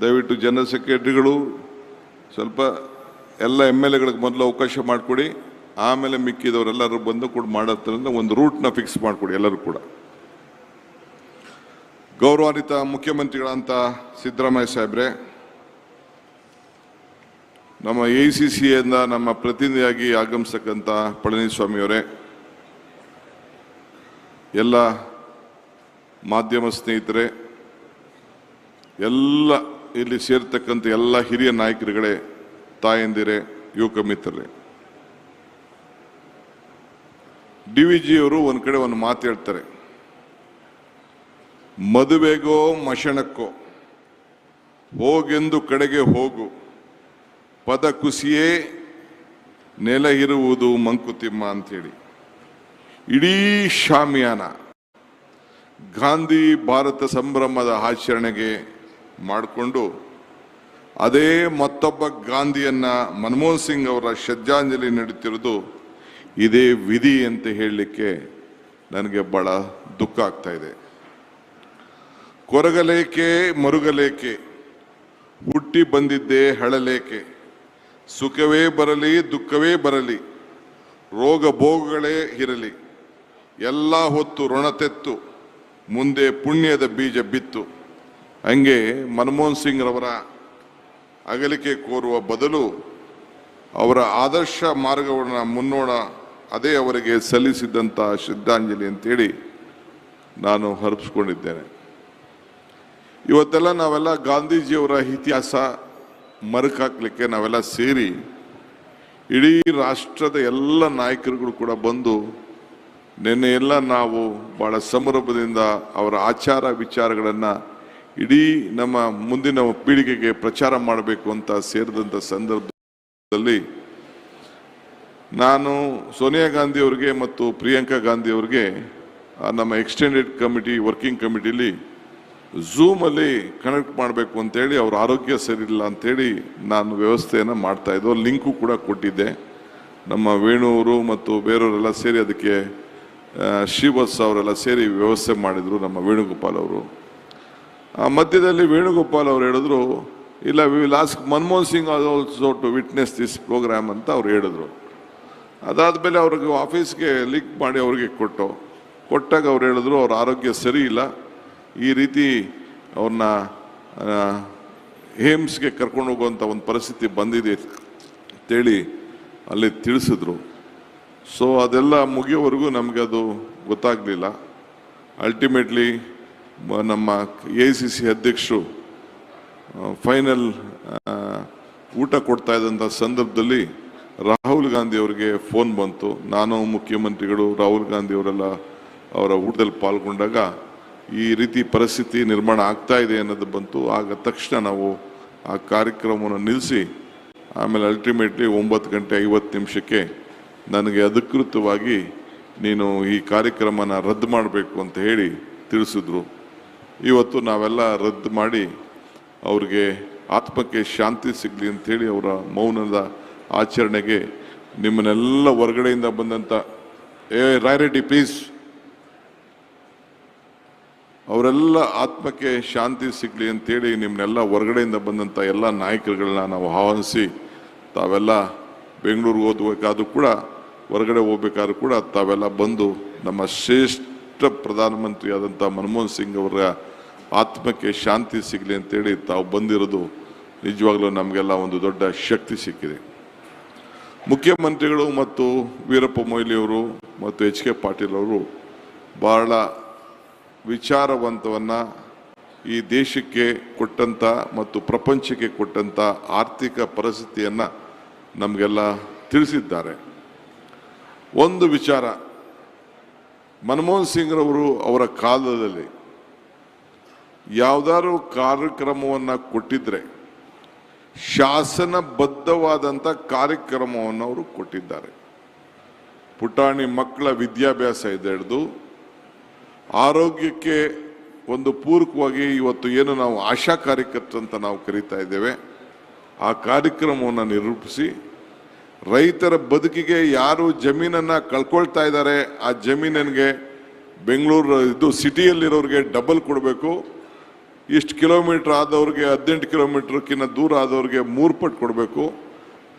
ದಯವಿಟ್ಟು ಜನರಲ್ ಸೆಕ್ರೆಟರಿಗಳು ಸ್ವಲ್ಪ ಎಲ್ಲ ಎಂ ಎಲ್ ಎಗಳಿಗೆ ಮೊದಲು ಅವಕಾಶ ಮಾಡಿಕೊಡಿ. ಆಮೇಲೆ ಮಿಕ್ಕಿದವರೆಲ್ಲರೂ ಬಂದು ಕೂಡ ಮಾಡೋದ್ರಿಂದ ಒಂದು ರೂಟ್ನ ಫಿಕ್ಸ್ ಮಾಡಿಕೊಡಿ ಎಲ್ಲರೂ ಕೂಡ. ಗೌರವಾನ್ವಿತ ಮುಖ್ಯಮಂತ್ರಿಗಳಂತ ಸಿದ್ದರಾಮಯ್ಯ ಸಾಹೇಬ್ರೆ, ನಮ್ಮ ಎ ಸಿ ಸಿಯಿಂದ ನಮ್ಮ ಪ್ರತಿನಿಧಿಯಾಗಿ ಆಗಮಿಸ್ತಕ್ಕಂಥ ಪಳನಿಸ್ವಾಮಿಯವರೇ ಎಲ್ಲ ಮಾಧ್ಯಮ ಸ್ನೇಹಿತರೆ ಎಲ್ಲ ಇಲ್ಲಿ ಸೇರ್ತಕ್ಕಂಥ ಎಲ್ಲ ಹಿರಿಯ ನಾಯಕರುಗಳೇ, ತಾಯಂದಿರೇ, ಯುವಕ ಮಿತ್ರರೇ. ಡಿ ವಿ ಜಿಯವರು ಒಂದು ಕಡೆ ಒಂದು ಮಾತು ಹೇಳ್ತಾರೆ. ಮದುವೆಗೋ ಮಶಣಕ್ಕೋ, ಹೋಗೆಂದು ಕಡೆಗೆ ಹೋಗು, ಪದ ಕುಸಿಯೇ ನೆಲ ಇರುವುದು ಮಂಕುತಿಮ್ಮ ಅಂಥೇಳಿ. ಇಡೀ ಶಾಮಿಯಾನ ಗಾಂಧಿ ಭಾರತ ಸಂಭ್ರಮದ ಆಚರಣೆಗೆ ಮಾಡಿಕೊಂಡು ಅದೇ ಮತ್ತೊಬ್ಬ ಗಾಂಧಿಯನ್ನ ಮನಮೋಹನ್ ಸಿಂಗ್ ಅವರ ಶ್ರದ್ಧಾಂಜಲಿ ನೀಡುತ್ತಿರುವುದು ಇದೇ ವಿಧಿ ಅಂತ ಹೇಳಲಿಕ್ಕೆ ನನಗೆ ಬಹಳ ದುಃಖ ಆಗ್ತಾ ಇದೆ. ಕೊರಗಲೇಕೆ, ಮರುಗಲೇಕೆ, ಹುಟ್ಟಿ ಬಂದಿದ್ದೇ ಹಳಲೇಕೆ, ಸುಖವೇ ಬರಲಿ, ದುಃಖವೇ ಬರಲಿ, ರೋಗ ಭೋಗಗಳೇ ಇರಲಿ, ಎಲ್ಲ ಹೊತ್ತು ಋಣತೆತ್ತು ಮುಂದೆ ಪುಣ್ಯದ ಬೀಜ ಬಿತ್ತು. ಹಂಗೆ ಮನಮೋಹನ್ ಸಿಂಗ್ ರವರ ಅಗಲಿಕೆ ಕೋರುವ ಬದಲು ಅವರ ಆದರ್ಶ ಮಾರ್ಗವನ್ನು ಮುನ್ನೋಣ, ಅದೇ ಅವರಿಗೆ ಸಲ್ಲಿಸಿದ್ದಂಥ ಶ್ರದ್ಧಾಂಜಲಿ ಅಂತೇಳಿ ನಾನು ಹರಪಿಸ್ಕೊಂಡಿದ್ದೇನೆ. ಇವತ್ತೆಲ್ಲ ನಾವೆಲ್ಲ ಗಾಂಧೀಜಿಯವರ ಇತಿಹಾಸ ಮರುಕಾಕ್ಲಿಕ್ಕೆ ನಾವೆಲ್ಲ ಸೇರಿ ಇಡೀ ರಾಷ್ಟ್ರದ ಎಲ್ಲ ನಾಯಕರುಗಳು ಕೂಡ ಬಂದು ನಿನ್ನೆ ಎಲ್ಲ ನಾವು ಭಾಳ ಸಂಭ್ರಮದಿಂದ ಅವರ ಆಚಾರ ವಿಚಾರಗಳನ್ನು ಇಡೀ ನಮ್ಮ ಮುಂದಿನ ಪೀಳಿಗೆಗೆ ಪ್ರಚಾರ ಮಾಡಬೇಕು ಅಂತ ಸೇರಿದಂಥ ಸಂದರ್ಭದಲ್ಲಿ ನಾನು ಸೋನಿಯಾ ಗಾಂಧಿ ಅವರಿಗೆ ಮತ್ತು ಪ್ರಿಯಾಂಕಾ ಗಾಂಧಿ ಅವರಿಗೆ ನಮ್ಮ ಎಕ್ಸ್ಟೆಂಡೆಡ್ ಕಮಿಟಿ ವರ್ಕಿಂಗ್ ಕಮಿಟಿಲಿ ಝೂಮಲ್ಲಿ ಕನೆಕ್ಟ್ ಮಾಡಬೇಕು ಅಂತೇಳಿ ಅವ್ರ ಆರೋಗ್ಯ ಸರಿಯಿಲ್ಲ ಅಂತೇಳಿ ನಾನು ವ್ಯವಸ್ಥೆಯನ್ನು ಮಾಡ್ತಾ ಇದ್ದೋ. ಲಿಂಕು ಕೂಡ ಕೊಟ್ಟಿದ್ದೆ. ನಮ್ಮ ವೇಣುವರು ಮತ್ತು ಬೇರೆಯವರೆಲ್ಲ ಸೇರಿ ಅದಕ್ಕೆ ಶ್ರೀವತ್ಸ ಅವರೆಲ್ಲ ಸೇರಿ ವ್ಯವಸ್ಥೆ ಮಾಡಿದರು ನಮ್ಮ ವೇಣುಗೋಪಾಲ್ ಅವರು. ಮಧ್ಯದಲ್ಲಿ ವೇಣುಗೋಪಾಲ್ ಅವರು ಹೇಳಿದ್ರು, ಇಲ್ಲ, we will ask Manmohan Singh also to witness this programme ಅಂತ ಅವ್ರು ಹೇಳಿದ್ರು. ಅದಾದಮೇಲೆ ಅವ್ರಿಗೆ ಆಫೀಸ್ಗೆ ಲಿಂಕ್ ಮಾಡಿ ಅವ್ರಿಗೆ ಕೊಟ್ಟು, ಕೊಟ್ಟಾಗ ಅವ್ರು ಹೇಳಿದ್ರು, ಅವ್ರ ಆರೋಗ್ಯ ಸರಿ ಇಲ್ಲ. ಈ ರೀತಿ ಅವ್ರನ್ನ ಏಮ್ಸ್ಗೆ ಕರ್ಕೊಂಡು ಹೋಗುವಂಥ ಒಂದು ಪರಿಸ್ಥಿತಿ ಬಂದಿದೆ ಅಂತೇಳಿ ಅಲ್ಲಿ ತಿಳಿಸಿದ್ರು. ಸೊ ಅದೆಲ್ಲ ಮುಗಿಯೋವರೆಗೂ ನಮಗೆ ಅದು ಗೊತ್ತಾಗಲಿಲ್ಲ. ಅಲ್ಟಿಮೇಟ್ಲಿ ನಮ್ಮ ಎ ಸಿ ಸಿ ಅಧ್ಯಕ್ಷರು ಫೈನಲ್ ಊಟ ಕೊಡ್ತಾ ಇದ್ದಂಥ ಸಂದರ್ಭದಲ್ಲಿ ರಾಹುಲ್ ಗಾಂಧಿ ಅವರಿಗೆ ಫೋನ್ ಬಂತು. ನಾನು ಮುಖ್ಯಮಂತ್ರಿಗಳು ರಾಹುಲ್ ಗಾಂಧಿ ಅವರೆಲ್ಲ ಅವರ ಊಟದಲ್ಲಿ ಪಾಲ್ಗೊಂಡಾಗ ಈ ರೀತಿ ಪರಿಸ್ಥಿತಿ ನಿರ್ಮಾಣ ಆಗ್ತಾ ಇದೆ ಅನ್ನೋದು ಬಂತು. ಆಗ ತಕ್ಷಣ ನಾವು ಆ ಕಾರ್ಯಕ್ರಮವನ್ನು ನಿಲ್ಲಿಸಿ, ಆಮೇಲೆ ಅಲ್ಟಿಮೇಟ್ಲಿ ಒಂಬತ್ತು ಗಂಟೆ ಐವತ್ತು ನಿಮಿಷಕ್ಕೆ ನನಗೆ ಅಧಿಕೃತವಾಗಿ ನೀನು ಈ ಕಾರ್ಯಕ್ರಮನ ರದ್ದು ಮಾಡಬೇಕು ಅಂತ ಹೇಳಿ ತಿಳಿಸಿದ್ರು. ಇವತ್ತು ನಾವೆಲ್ಲ ರದ್ದು ಮಾಡಿ ಅವ್ರಿಗೆ ಆತ್ಮಕ್ಕೆ ಶಾಂತಿ ಸಿಗಲಿ ಅಂಥೇಳಿ ಅವರ ಮೌನದ ಆಚರಣೆಗೆ ನಿಮ್ಮನ್ನೆಲ್ಲ ಹೊರಗಡೆಯಿಂದ ಬಂದಂಥ ಏ ರಾಯರೆಡ್ಡಿ ಪ್ಲೀಸ್ ಅವರೆಲ್ಲ ಆತ್ಮಕ್ಕೆ ಶಾಂತಿ ಸಿಗಲಿ ಅಂತೇಳಿ ನಿಮ್ಮನ್ನೆಲ್ಲ ಹೊರಗಡೆಯಿಂದ ಬಂದಂಥ ಎಲ್ಲ ನಾಯಕರುಗಳನ್ನ ನಾವು ಆಹ್ವಾನಿಸಿ, ತಾವೆಲ್ಲ ಬೆಂಗಳೂರಿಗೆ ಓದಬೇಕಾದ್ರೂ ಕೂಡ, ಹೊರಗಡೆ ಹೋಗ್ಬೇಕಾದ್ರೂ ಕೂಡ ತಾವೆಲ್ಲ ಬಂದು ನಮ್ಮ ಶ್ರೇಷ್ಠ ಪ್ರಧಾನಮಂತ್ರಿ ಆದಂಥ ಮನಮೋಹನ್ ಸಿಂಗ್ ಅವರ ಆತ್ಮಕ್ಕೆ ಶಾಂತಿ ಸಿಗಲಿ ಅಂತೇಳಿ ತಾವು ಬಂದಿರೋದು ನಿಜವಾಗ್ಲೂ ನಮಗೆಲ್ಲ ಒಂದು ದೊಡ್ಡ ಶಕ್ತಿ ಸಿಕ್ಕಿದೆ. ಮುಖ್ಯಮಂತ್ರಿಗಳು ಮತ್ತು ವೀರಪ್ಪ ಮೊಯ್ಲಿಯವರು ಮತ್ತು ಎಚ್ ಕೆ ಪಾಟೀಲ್ ಅವರು ಬಹಳ ವಿಚಾರವಂತವನ್ನು ಈ ದೇಶಕ್ಕೆ ಕೊಟ್ಟಂಥ ಮತ್ತು ಪ್ರಪಂಚಕ್ಕೆ ಕೊಟ್ಟಂಥ ಆರ್ಥಿಕ ಪರಿಸ್ಥಿತಿಯನ್ನು ನಮಗೆಲ್ಲ ತಿಳಿಸಿದ್ದಾರೆ. ಒಂದು ವಿಚಾರ ಮನಮೋಹನ್ ಸಿಂಗ್ ರವರು ಅವರ ಕಾಲದಲ್ಲಿ ಯಾವುದಾದ್ರು ಕಾರ್ಯಕ್ರಮವನ್ನು ಕೊಟ್ಟಿದ್ರೆ ಶಾಸನಬದ್ಧವಾದಂಥ ಕಾರ್ಯಕ್ರಮವನ್ನು ಅವರು ಕೊಟ್ಟಿದ್ದಾರೆ. ಪುಟಾಣಿ ಮಕ್ಕಳ ವಿದ್ಯಾಭ್ಯಾಸ ಇದೆ ಹಿಡಿದು ಆರೋಗ್ಯಕ್ಕೆ ಒಂದು ಪೂರಕವಾಗಿ ಇವತ್ತು ಏನು ನಾವು ಆಶಾ ಕಾರ್ಯಕರ್ತರು ಅಂತ ನಾವು ಕರೀತಾ ಇದ್ದೇವೆ, ಆ ಕಾರ್ಯಕ್ರಮವನ್ನು ನಿರೂಪಿಸಿ ರೈತರ ಬದುಕಿಗೆ ಯಾರು ಜಮೀನನ್ನ ಕಳ್ಕೊಳ್ತಾ ಇದ್ದಾರೆ, ಆ ಜಮೀನಿಗೆ ಬೆಂಗಳೂರು ಇದು ಸಿಟಿಯಲ್ಲಿರೋರಿಗೆ ಡಬಲ್ ಕೊಡಬೇಕು. ಇಷ್ಟು ಕಿಲೋಮೀಟ್ರ್ ಆದವ್ರಿಗೆ ಹದಿನೆಂಟು ಕಿಲೋಮೀಟ್ರ್ಕಿಂತ ದೂರ ಆದವ್ರಿಗೆ ಮೂರು ಪಟ್ಟು ಕೊಡಬೇಕು.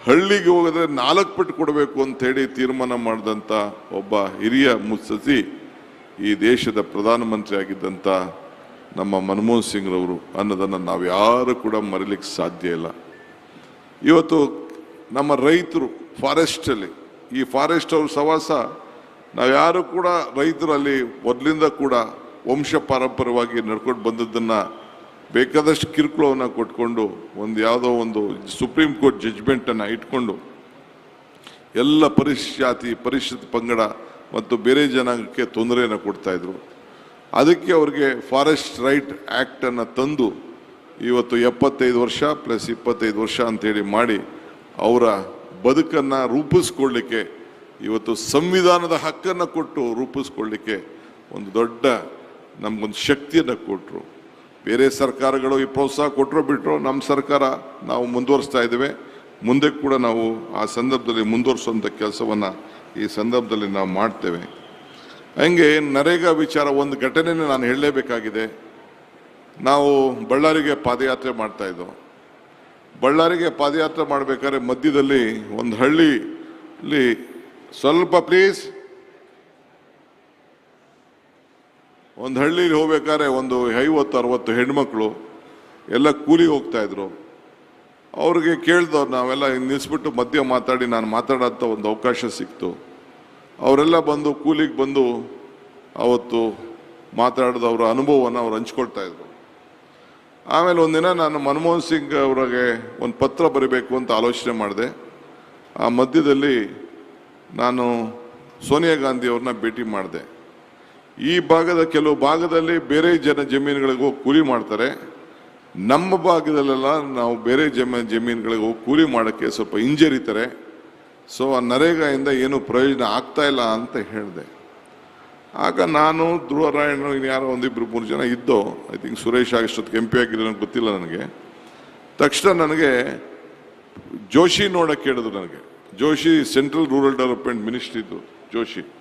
ಹಳ್ಳಿಗೆ ಹೋಗಿದ್ರೆ ನಾಲ್ಕು ಪಟ್ಟು ಕೊಡಬೇಕು ಅಂತೇಳಿ ತೀರ್ಮಾನ ಮಾಡಿದಂಥ ಒಬ್ಬ ಹಿರಿಯ ಮುತ್ಸಸಿ ಈ ದೇಶದ ಪ್ರಧಾನಮಂತ್ರಿ ಆಗಿದ್ದಂಥ ನಮ್ಮ ಮನಮೋಹನ್ ಸಿಂಗ್ರವರು ಅನ್ನೋದನ್ನು ನಾವು ಯಾರು ಕೂಡ ಮರಿಲಿಕ್ಕೆ ಸಾಧ್ಯ ಇಲ್ಲ. ಇವತ್ತು ನಮ್ಮ ರೈತರು ಫಾರೆಸ್ಟಲ್ಲಿ. ಈ ಫಾರೆಸ್ಟ್ ಅವ್ರ ಸವಾಸ ನಾವು ಯಾರು ಕೂಡ ರೈತರಲ್ಲಿ ಮೊದಲಿಂದ ಕೂಡ ವಂಶ ಪಾರಂಪರ್ಯವಾಗಿ ನಡ್ಕೊಂಡು ಬಂದದ್ದನ್ನು ಬೇಕಾದಷ್ಟು ಕಿರುಕುಳವನ್ನು ಕೊಟ್ಕೊಂಡು ಒಂದು ಯಾವುದೋ ಒಂದು ಸುಪ್ರೀಂ ಕೋರ್ಟ್ ಜಜ್ಮೆಂಟನ್ನು ಇಟ್ಕೊಂಡು ಎಲ್ಲ ಪರಿಷ್ಯಾತಿ ಪರಿಷತ್ ಪಂಗಡ ಮತ್ತು ಬೇರೆ ಜನಾಂಗಕ್ಕೆ ತೊಂದರೆಯನ್ನು ಕೊಡ್ತಾಯಿದ್ರು ಅದಕ್ಕೆ ಅವ್ರಿಗೆ ಫಾರೆಸ್ಟ್ ರೈಟ್ ಆ್ಯಕ್ಟನ್ನು ತಂದು ಇವತ್ತು ಎಪ್ಪತ್ತೈದು ವರ್ಷ ಪ್ಲಸ್ ಇಪ್ಪತ್ತೈದು ವರ್ಷ ಅಂಥೇಳಿ ಮಾಡಿ ಅವರ ಬದುಕನ್ನು ರೂಪಿಸ್ಕೊಳ್ಳಿಕ್ಕೆ, ಇವತ್ತು ಸಂವಿಧಾನದ ಹಕ್ಕನ್ನು ಕೊಟ್ಟು ರೂಪಿಸ್ಕೊಳ್ಳಿಕ್ಕೆ ಒಂದು ದೊಡ್ಡ ನಮಗೊಂದು ಶಕ್ತಿಯನ್ನು ಕೊಟ್ಟರು ಬೇರೆ ಸರ್ಕಾರಗಳು ಈ ಪ್ರೋತ್ಸಾಹ ಕೊಟ್ಟರು ಬಿಟ್ಟರು ನಮ್ಮ ಸರ್ಕಾರ ನಾವು ಮುಂದುವರಿಸ್ತಾ ಇದ್ದೇವೆ. ಮುಂದೆ ಕೂಡ ನಾವು ಆ ಸಂದರ್ಭದಲ್ಲಿ ಮುಂದುವರಿಸುವಂಥ ಕೆಲಸವನ್ನು ಈ ಸಂದರ್ಭದಲ್ಲಿ ನಾವು ಮಾಡ್ತೇವೆ. ಹಂಗೆ ನರೇಗಾ ವಿಚಾರ ಒಂದು ಘಟನೆಯೇ ನಾನು ಹೇಳಲೇಬೇಕಾಗಿದೆ. ನಾವು ಬಳ್ಳಾರಿಗೆ ಪಾದಯಾತ್ರೆ ಮಾಡ್ತಾ ಇದ್ದೋ ಬಳ್ಳಾರಿಗೆ ಪಾದಯಾತ್ರೆ ಮಾಡಬೇಕಾದ್ರೆ ಮಧ್ಯದಲ್ಲಿ ಒಂದು ಹಳ್ಳಿಲಿ ಸ್ವಲ್ಪ ಪ್ಲೀಸ್ ಒಂದು ಹಳ್ಳಿಲಿ ಹೋಗ್ಬೇಕಾದ್ರೆ ಒಂದು ಐವತ್ತು, ಅರವತ್ತು ಹೆಣ್ಮಕ್ಳು ಎಲ್ಲ ಕೂಲಿ ಹೋಗ್ತಾ ಇದ್ರು. ಅವ್ರಿಗೆ ಕೇಳ್ದವ್ರು ನಾವೆಲ್ಲ ನಿಲ್ಲಿಸ್ಬಿಟ್ಟು ಮಧ್ಯ ಮಾತಾಡಿ ನಾನು ಮಾತಾಡೋಂಥ ಒಂದು ಅವಕಾಶ ಸಿಕ್ತು. ಅವರೆಲ್ಲ ಬಂದು ಕೂಲಿಗೆ ಬಂದು ಅವತ್ತು ಮಾತಾಡಿದ ಅವರ ಅನುಭವವನ್ನು ಅವ್ರು ಹಂಚ್ಕೊಳ್ತಾ ಇದ್ರು. ಆಮೇಲೆ ಒಂದಿನ ನಾನು ಮನಮೋಹನ್ ಸಿಂಗ್ ಅವರಿಗೆ ಒಂದು ಪತ್ರ ಬರೀಬೇಕು ಅಂತ ಆಲೋಚನೆ ಮಾಡಿದೆ. ಆ ಮಧ್ಯದಲ್ಲಿ ನಾನು ಸೋನಿಯಾ ಗಾಂಧಿ ಅವ್ರನ್ನ ಭೇಟಿ ಮಾಡಿದೆ. ಈ ಭಾಗದ ಕೆಲವು ಭಾಗದಲ್ಲಿ ಬೇರೆ ಜನ ಜಮೀನುಗಳಿಗೆ ಕೂಲಿ ಮಾಡ್ತಾರೆ. ನಮ್ಮ ಭಾಗದಲ್ಲೆಲ್ಲ ನಾವು ಬೇರೆ ಜಮ, ಜಮೀನುಗಳಿಗೆ ಹೋಗಿ ಕೂಲಿ ಮಾಡೋಕ್ಕೆ ಸ್ವಲ್ಪ ಹಿಂಜರಿತಾರೆ. ಸೊ ಆ ನರೇಗಾಯಿಂದ ಏನು ಪ್ರಯೋಜನ ಆಗ್ತಾ ಇಲ್ಲ ಅಂತ ಹೇಳಿದೆ. ಆಗ ನಾನು ಧ್ರುವರಾಯಣ ಯಾರೋ ಒಂದಿಬ್ಬರು ಮೂರು ಜನ ಇದ್ದೋ ಐ ಥಿಂಕ್ ಸುರೇಶ್ ಆಗಿಷ್ಟೊತ್ತಿಗೆ ಎಂ ಪಿ ಆಗಿರೋ ಗೊತ್ತಿಲ್ಲ ನನಗೆ. ತಕ್ಷಣ ನನಗೆ ಜೋಶಿ ನೋಡಕ್ಕೆ ಹೇಳಿದ್ರು ನನಗೆ. Joshi central rural development ministry ಇದ್ದು ಜೋಶಿ.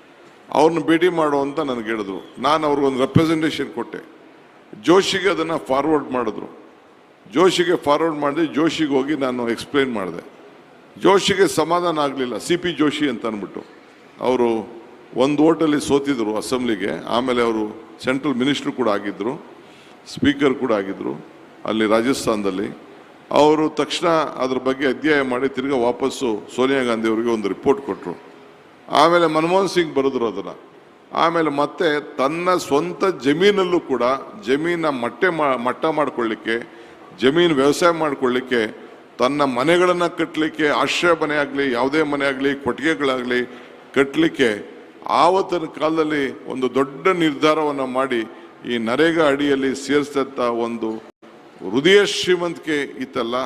ಅವ್ರನ್ನ ಭೇಟಿ ಮಾಡು ಅಂತ ನನಗೆ ಹೇಳಿದ್ರು. ನಾನು ಅವ್ರಿಗೊಂದು ರೆಪ್ರೆಸೆಂಟೇಷನ್ ಕೊಟ್ಟೆ. ಜೋಶಿಗೆ ಅದನ್ನು ಫಾರ್ವರ್ಡ್ ಮಾಡಿದ್ರು. ಜೋಶಿಗೆ ಫಾರ್ವರ್ಡ್ ಮಾಡಿದೆ, ಜೋಶಿಗೆ ಹೋಗಿ ನಾನು ಎಕ್ಸ್ಪ್ಲೈನ್ ಮಾಡಿದೆ. ಜೋಶಿಗೆ ಸಮಾಧಾನ ಆಗಲಿಲ್ಲ. ಸಿ ಪಿ ಜೋಶಿ ಅಂತ ಅಂದ್ಬಿಟ್ಟು. ಅವರು ಒಂದು ಓಟಲ್ಲಿ ಸೋತಿದ್ರು ಅಸೆಂಬ್ಲಿಗೆ, ಆಮೇಲೆ ಅವರು ಸೆಂಟ್ರಲ್ ಮಿನಿಸ್ಟ್ರು ಕೂಡ ಆಗಿದ್ದರು ಸ್ಪೀಕರ್ ಕೂಡ ಆಗಿದ್ದರು ಅಲ್ಲಿ ರಾಜಸ್ಥಾನದಲ್ಲಿ. ಅವರು ತಕ್ಷಣ ಅದ್ರ ಬಗ್ಗೆ ಅಧ್ಯಯನ ಮಾಡಿ ತಿರ್ಗಾ ವಾಪಸ್ಸು ಸೋನಿಯಾ ಗಾಂಧಿ ಅವರಿಗೆ ಒಂದು ರಿಪೋರ್ಟ್ ಕೊಟ್ಟರು ಆಮೇಲೆ ಮನಮೋಹನ್ ಸಿಂಗ್ ಬರೆದ್ರು ಅದನ್ನು. ಆಮೇಲೆ ಮತ್ತೆ ತನ್ನ ಸ್ವಂತ ಜಮೀನಲ್ಲೂ ಕೂಡ ಜಮೀನ ಮಟ್ಟೆ ಮಟ್ಟ ಮಾಡಿಕೊಳ್ಳಿಕ್ಕೆ, ಜಮೀನು ವ್ಯವಸಾಯ ಮಾಡಿಕೊಳ್ಳಿಕ್ಕೆ, ತನ್ನ ಮನೆಗಳನ್ನು ಕಟ್ಟಲಿಕ್ಕೆ ಆಶ್ರಯ ಮನೆ ಆಗಲಿ, ಯಾವುದೇ ಮನೆ ಆಗಲಿ, ಕೊಟ್ಟಿಗೆಗಳಾಗಲಿ ಕಟ್ಟಲಿಕ್ಕೆ ಆವತ್ತಿನ ಕಾಲದಲ್ಲಿ ಒಂದು ದೊಡ್ಡ ನಿರ್ಧಾರವನ್ನು ಮಾಡಿ ಈ ನರೇಗಾ ಅಡಿಯಲ್ಲಿ ಸೇರಿಸಿದಂಥ ಒಂದು ಹೃದಯ ಶ್ರೀಮಂತಿಕೆ ಇತ್ತಲ್ಲ,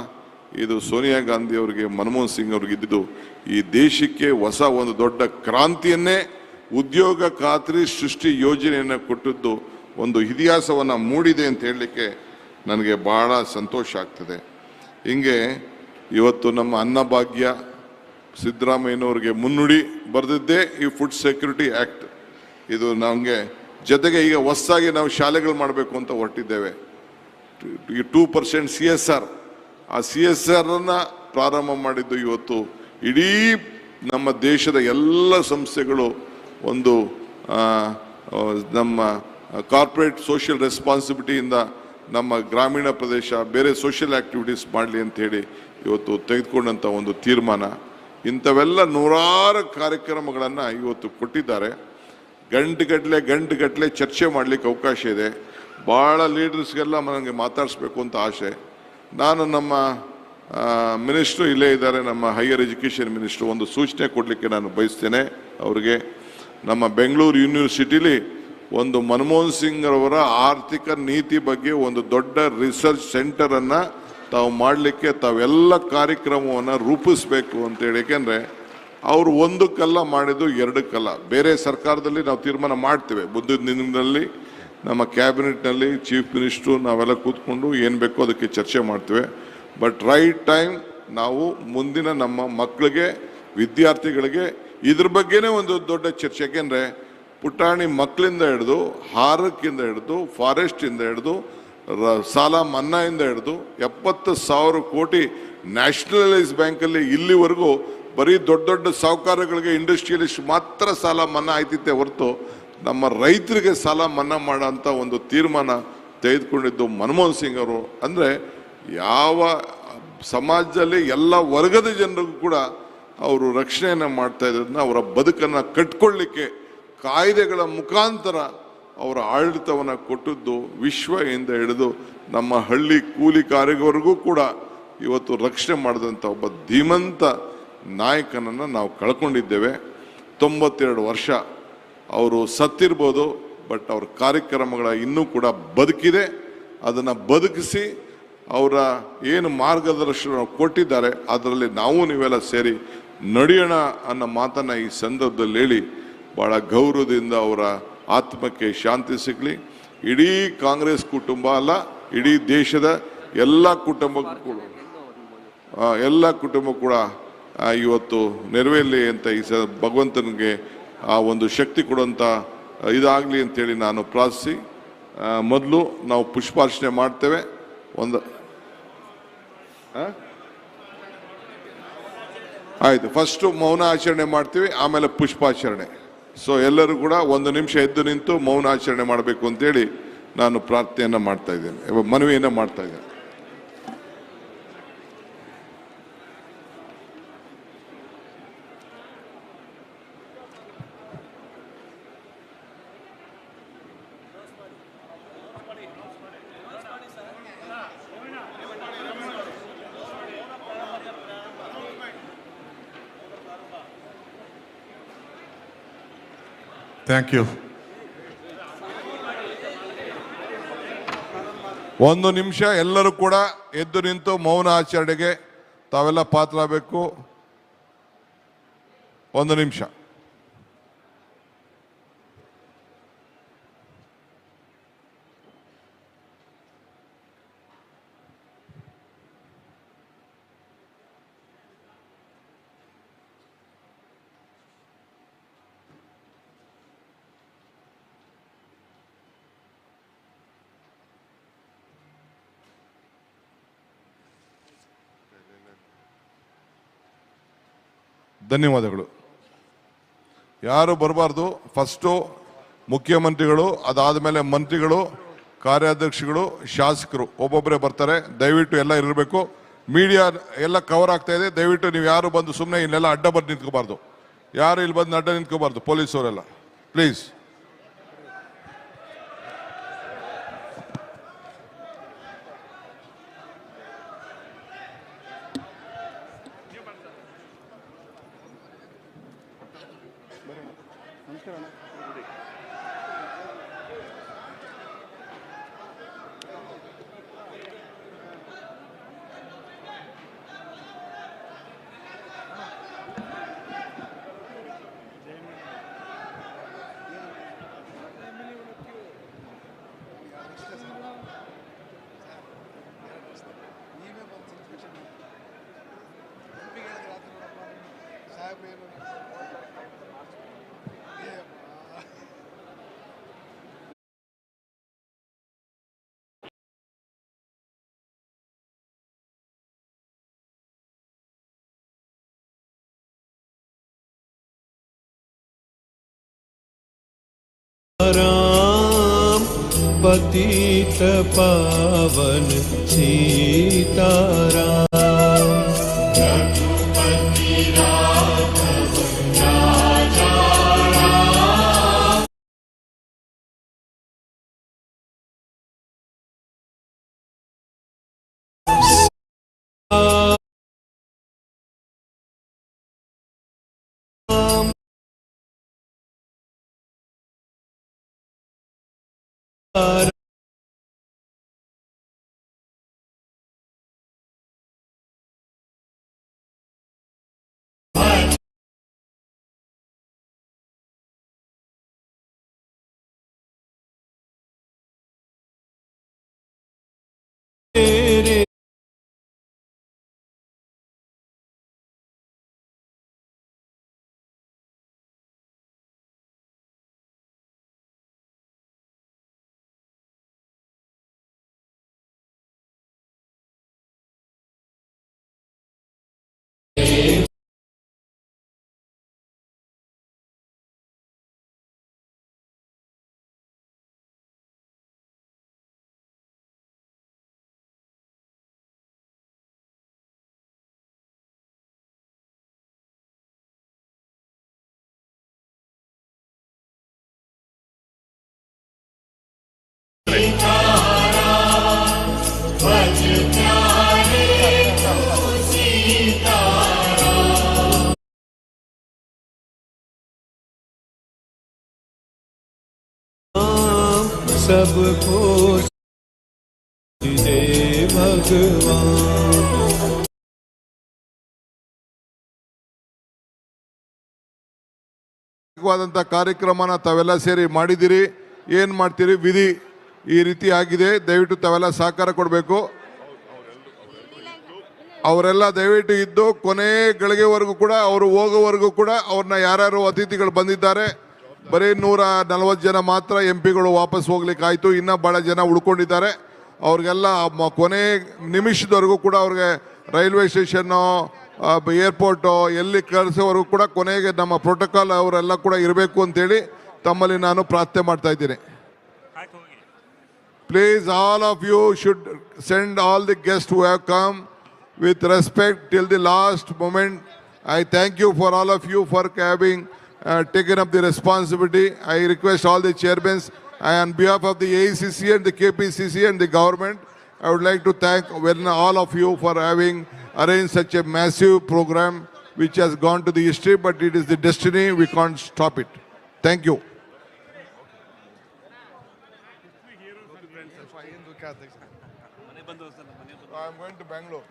ಇದು ಸೋನಿಯಾ ಗಾಂಧಿ ಅವರಿಗೆ, ಮನಮೋಹನ್ ಸಿಂಗ್ ಅವ್ರಿಗೆ ಇದ್ದಿದ್ದು ಈ ದೇಶಕ್ಕೆ ಹೊಸ ಒಂದು ದೊಡ್ಡ ಕ್ರಾಂತಿಯನ್ನೇ, ಉದ್ಯೋಗ ಖಾತ್ರಿ ಸೃಷ್ಟಿ ಯೋಜನೆಯನ್ನು ಕೊಟ್ಟಿದ್ದು ಒಂದು ಇತಿಹಾಸವನ್ನು ಮೂಡಿದೆ ಅಂತ ಹೇಳಲಿಕ್ಕೆ ನನಗೆ ಬಹಳ ಸಂತೋಷ ಆಗ್ತದೆ. ಹಿಂಗೆ ಇವತ್ತು ನಮ್ಮ ಅನ್ನಭಾಗ್ಯ ಸಿದ್ದರಾಮಯ್ಯನವ್ರಿಗೆ ಮುನ್ನುಡಿ ಬರೆದಿದ್ದೇ ಈ ಫುಡ್ ಸೆಕ್ಯೂರಿಟಿ ಆ್ಯಕ್ಟ್ ಇದು ನಮಗೆ ಜೊತೆಗೆ ಈಗ ಹೊಸದಾಗಿ ನಾವು ಶಾಲೆಗಳು ಮಾಡಬೇಕು ಅಂತ ಹೊರಟಿದ್ದೇವೆ. ಈ two percent C S R ಆ ಸಿ ಎಸ್ ಆರನ್ನು ಪ್ರಾರಂಭ ಮಾಡಿದ್ದು ಇವತ್ತು ಇಡೀ ನಮ್ಮ ದೇಶದ ಎಲ್ಲ ಸಂಸ್ಥೆಗಳು ಒಂದು ನಮ್ಮ ಕಾರ್ಪೊರೇಟ್ ಸೋಷಿಯಲ್ ರೆಸ್ಪಾನ್ಸಿಬಿಲಿಟಿಯಿಂದ ನಮ್ಮ ಗ್ರಾಮೀಣ ಪ್ರದೇಶ ಬೇರೆ ಸೋಷಿಯಲ್ ಆ್ಯಕ್ಟಿವಿಟೀಸ್ ಮಾಡಲಿ ಅಂತ ಹೇಳಿ ಇವತ್ತು ತೆಗೆದುಕೊಂಡಂಥ ಒಂದು ತೀರ್ಮಾನ. ಇಂಥವೆಲ್ಲ ನೂರಾರು ಕಾರ್ಯಕ್ರಮಗಳನ್ನು ಇವತ್ತು ಕೊಟ್ಟಿದ್ದಾರೆ. ಗಂಟೆಗಟ್ಟಲೆ ಗಂಟೆಗಟ್ಟಲೆ ಚರ್ಚೆ ಮಾಡಲಿಕ್ಕೆ ಅವಕಾಶ ಇದೆ. ಭಾಳ ಲೀಡರ್ಸ್ಗೆಲ್ಲ ನನಗೆ ಮಾತಾಡಿಸ್ಬೇಕು ಅಂತ ಆಸೆ. ನಾನು ನಮ್ಮ ಮಿನಿಸ್ಟ್ರು ಇಲ್ಲೇ ಇದ್ದಾರೆ. ನಮ್ಮ ಹೈಯರ್ ಎಜುಕೇಷನ್ ಮಿನಿಸ್ಟ್ರು ಒಂದು ಸೂಚನೆ ಕೊಡಲಿಕ್ಕೆ ನಾನು ಬಯಸ್ತೇನೆ ಅವರಿಗೆ. ನಮ್ಮ ಬೆಂಗಳೂರು ಯೂನಿವರ್ಸಿಟಿಲಿ ಒಂದು ಮನಮೋಹನ್ ಸಿಂಗ್ ಅವರ ಆರ್ಥಿಕ ನೀತಿ ಬಗ್ಗೆ ಒಂದು ದೊಡ್ಡ ರಿಸರ್ಚ್ ಸೆಂಟರನ್ನು ತಾವು ಮಾಡಲಿಕ್ಕೆ ತಾವೆಲ್ಲ ಕಾರ್ಯಕ್ರಮವನ್ನು ರೂಪಿಸಬೇಕು ಅಂತೇಳಿ ಏಕೆಂದರೆ ಅವರು ಒಂದಕ್ಕಲ್ಲ ಮಾಡಿದ್ದು ಎರಡಕ್ಕಲ್ಲ ಬೇರೆ ಸರ್ಕಾರದಲ್ಲಿ ನಾವು ತೀರ್ಮಾನ ಮಾಡ್ತೇವೆ. ಮುಂದಿನ ದಿನದಲ್ಲಿ ನಮ್ಮ ಕ್ಯಾಬಿನೆಟ್ನಲ್ಲಿ ಚೀಫ್ ಮಿನಿಸ್ಟ್ರು ನಾವೆಲ್ಲ ಕೂತ್ಕೊಂಡು ಏನು ಬೇಕೋ ಅದಕ್ಕೆ ಚರ್ಚೆ ಮಾಡ್ತೇವೆ. ಬಟ್ ರೈಟ್ ಟೈಮ್ ನಾವು ಮುಂದಿನ ನಮ್ಮ ಮಕ್ಕಳಿಗೆ, ವಿದ್ಯಾರ್ಥಿಗಳಿಗೆ ಇದ್ರ ಬಗ್ಗೆನೇ ಒಂದು ದೊಡ್ಡ ಚರ್ಚೆ. ಯಾಕೆಂದರೆ ಪುಟಾಣಿ ಮಕ್ಕಳಿಂದ ಹಿಡಿದು, ಹಾರಕ್ಕಿಂದ ಹಿಡಿದು ಫಾರೆಸ್ಟಿಂದ ಹಿಡಿದು ಸಾಲ ಮನ್ನಾಯಿಂದ ಹಿಡಿದು ಎಪ್ಪತ್ತು ಸಾವಿರ ಕೋಟಿ ನ್ಯಾಷನಲೈಸ್ ಬ್ಯಾಂಕಲ್ಲಿ ಇಲ್ಲಿವರೆಗೂ ಬರೀ ದೊಡ್ಡ ದೊಡ್ಡ ಸಾಹುಕಾರಗಳಿಗೆ ಇಂಡಸ್ಟ್ರಿಯಲಿಸ್ಟ್ ಮಾತ್ರ ಸಾಲ ಮನ್ನಾ ಆಯ್ತಿತ್ತೆ ಹೊರತು ನಮ್ಮ ರೈತರಿಗೆ ಸಾಲ ಮನ್ನಾ ಮಾಡೋಂಥ ಒಂದು ತೀರ್ಮಾನ ತೆಗೆದುಕೊಂಡಿದ್ದು ಮನಮೋಹನ್ ಸಿಂಗ್ ಅವರು. ಅಂದರೆ ಯಾವ ಸಮಾಜದಲ್ಲಿ ಎಲ್ಲ ವರ್ಗದ ಜನರಿಗೂ ಕೂಡ ಅವರು ರಕ್ಷಣೆಯನ್ನು ಮಾಡ್ತಾ ಇರೋದನ್ನ ಅವರ ಬದುಕನ್ನು ಕಟ್ಕೊಳ್ಳಿಕ್ಕೆ ಕಾಯ್ದೆಗಳ ಮುಖಾಂತರ ಅವರ ಆಡಳಿತವನ್ನು ಕೊಟ್ಟದ್ದು ವಿಶ್ವದಿಂದ ಹಿಡಿದು ನಮ್ಮ ಹಳ್ಳಿ ಕೂಲಿ ಕಾರ್ಯಗವರೆಗೂ ಕೂಡ ಇವತ್ತು ರಕ್ಷಣೆ ಮಾಡಿದಂಥ ಒಬ್ಬ ಧೀಮಂತ ನಾಯಕನನ್ನು ನಾವು ಕಳ್ಕೊಂಡಿದ್ದೇವೆ. ತೊಂಬತ್ತೆರಡು ವರ್ಷ ಅವರು ಸತ್ತಿರ್ಬೋದು, ಬಟ್ ಅವ್ರ ಕಾರ್ಯಕ್ರಮಗಳ ಇನ್ನೂ ಕೂಡ ಬದುಕಿದೆ. ಅದನ್ನು ಬದುಕಿಸಿ ಅವರ ಏನು ಮಾರ್ಗದರ್ಶನ ಕೊಟ್ಟಿದ್ದಾರೆ, ಅದರಲ್ಲಿ ನಾವು ನೀವೆಲ್ಲ ಸೇರಿ ನಡೆಯೋಣ ಅನ್ನೋ ಮಾತನ್ನು ಈ ಸಂದರ್ಭದಲ್ಲಿ ಹೇಳಿ ಭಾಳ ಗೌರವದಿಂದ ಅವರ ಆತ್ಮಕ್ಕೆ ಶಾಂತಿ ಸಿಗಲಿ. ಇಡೀ ಕಾಂಗ್ರೆಸ್ ಕುಟುಂಬ ಅಲ್ಲ, ಇಡೀ ದೇಶದ ಎಲ್ಲ ಕುಟುಂಬಕ್ಕೂ ಕೂಡ. ಎಲ್ಲ ಕುಟುಂಬ ಕೂಡ ಇವತ್ತು ನೆರವೇರಲಿ ಅಂತ ಈ ಸ ಭಗವಂತನಿಗೆ ಆ ಒಂದು ಶಕ್ತಿ ಕೊಡುವಂಥ ಇದಾಗಲಿ ಅಂತೇಳಿ ನಾನು ಪ್ರಾರ್ಥಿಸಿ. ಮೊದಲು ನಾವು ಪುಷ್ಪಾರ್ಚನೆ ಮಾಡ್ತೇವೆ. ಒಂದು ಆಯಿತು ಫಸ್ಟು ಮೌನ ಆಚರಣೆ ಮಾಡ್ತೀವಿ, ಆಮೇಲೆ ಪುಷ್ಪಾಚರಣೆ. ಸೊ ಎಲ್ಲರೂ ಕೂಡ ಒಂದು ನಿಮಿಷ ಎದ್ದು ನಿಂತು ಮೌನ ಆಚರಣೆ ಮಾಡಬೇಕು ಅಂತೇಳಿ ನಾನು ಪ್ರಾರ್ಥನೆಯನ್ನು ಮಾಡ್ತಾ ಇದ್ದೇನೆ, ಮನವಿಯನ್ನು ಮಾಡ್ತಾ ಇದ್ದೇನೆ. ಥ್ಯಾಂಕ್ ಯು ಒಂದು ನಿಮಿಷ ಎಲ್ಲರೂ ಕೂಡ ಎದ್ದು ನಿಂತು ಮೌನ ಆಚರಣೆಗೆ ತಾವೆಲ್ಲ ಪಾತ್ರ ಆಗಬೇಕು. ಒಂದು ನಿಮಿಷ. ಧನ್ಯವಾದಗಳು. ಯಾರು ಬರಬಾರ್ದು ಫಸ್ಟು ಮುಖ್ಯಮಂತ್ರಿಗಳು, ಅದಾದ ಮೇಲೆ ಮಂತ್ರಿಗಳು, ಕಾರ್ಯಾಧ್ಯಕ್ಷಗಳು, ಶಾಸಕರು ಒಬ್ಬೊಬ್ಬರೇ ಬರ್ತಾರೆ. ದಯವಿಟ್ಟು ಎಲ್ಲ ಇರಬೇಕು. ಮೀಡಿಯಾ ಎಲ್ಲ ಕವರ್ ಆಗ್ತಾ ಇದೆ. ದಯವಿಟ್ಟು ನೀವು ಯಾರು ಬಂದು ಸುಮ್ಮನೆ ಇಲ್ಲೆಲ್ಲ ಅಡ್ಡ ಬಂದು ನಿಂತ್ಕೋಬಾರ್ದು. ಯಾರು ಇಲ್ಲಿ ಬಂದು ಅಡ್ಡ ನಿಂತ್ಕೋಬಾರ್ದು? ಪೊಲೀಸವರೆಲ್ಲ. ಪ್ಲೀಸ್ राम पतित पावन सीताराम But Time. सबको दे भगवान ವಾದಂಥ ಕಾರ್ಯಕ್ರಮನ ತಾವೆಲ್ಲ ಸೇರಿ ಮಾಡಿದ್ದೀರಿ ಏನು ಮಾಡ್ತೀರಿ ವಿಧಿ ಈ ರೀತಿ ಆಗಿದೆ ದಯವಿಟ್ಟು ತಾವೆಲ್ಲ ಸಹಕಾರ ಕೊಡಬೇಕು ಅವರೆಲ್ಲ ದಯವಿಟ್ಟು ಇದ್ದು ಕೊನೆ ಗಳಿಗೆವರೆಗೂ ಕೂಡ ಅವರು ಹೋಗೋವರೆಗೂ ಕೂಡ ಅವ್ರನ್ನ ಯಾರ್ಯಾರು ಅತಿಥಿಗಳು ಬಂದಿದ್ದಾರೆ ಬರೀ ನೂರ ನಲವತ್ತು ಜನ ಮಾತ್ರ ಎಂ ಪಿಗಳು ವಾಪಸ್ ಹೋಗ್ಲಿಕ್ಕೆ ಆಯಿತು ಇನ್ನೂ ಭಾಳ ಜನ ಉಳ್ಕೊಂಡಿದ್ದಾರೆ. ಅವ್ರಿಗೆಲ್ಲ ಕೊನೆ ನಿಮಿಷದವರೆಗೂ ಕೂಡ ಅವ್ರಿಗೆ ರೈಲ್ವೆ ಸ್ಟೇಷನ್ನು ಏರ್ಪೋರ್ಟು, ಎಲ್ಲಿ ಕಳಿಸೋವರೆಗೂ ಕೂಡ ಕೊನೆಗೆ ನಮ್ಮ ಪ್ರೋಟೋಕಾಲ್ ಅವರೆಲ್ಲ ಕೂಡ ಇರಬೇಕು ಅಂತೇಳಿ ತಮ್ಮಲ್ಲಿ ನಾನು ಪ್ರಾರ್ಥನೆ ಮಾಡ್ತಾ ಇದ್ದೀನಿ. Please all of you should send all the guest who have come with respect till the last moment I thank you for all of you for having uh, taken up the responsibility. I request all the chairmen, I, on behalf of the AICC and the KPCC and the government, I would like to thank well, all of you for having arranged such a massive program which has gone to the history, but it is the destiny, we can't stop it. Thank you. I'm going to Bangalore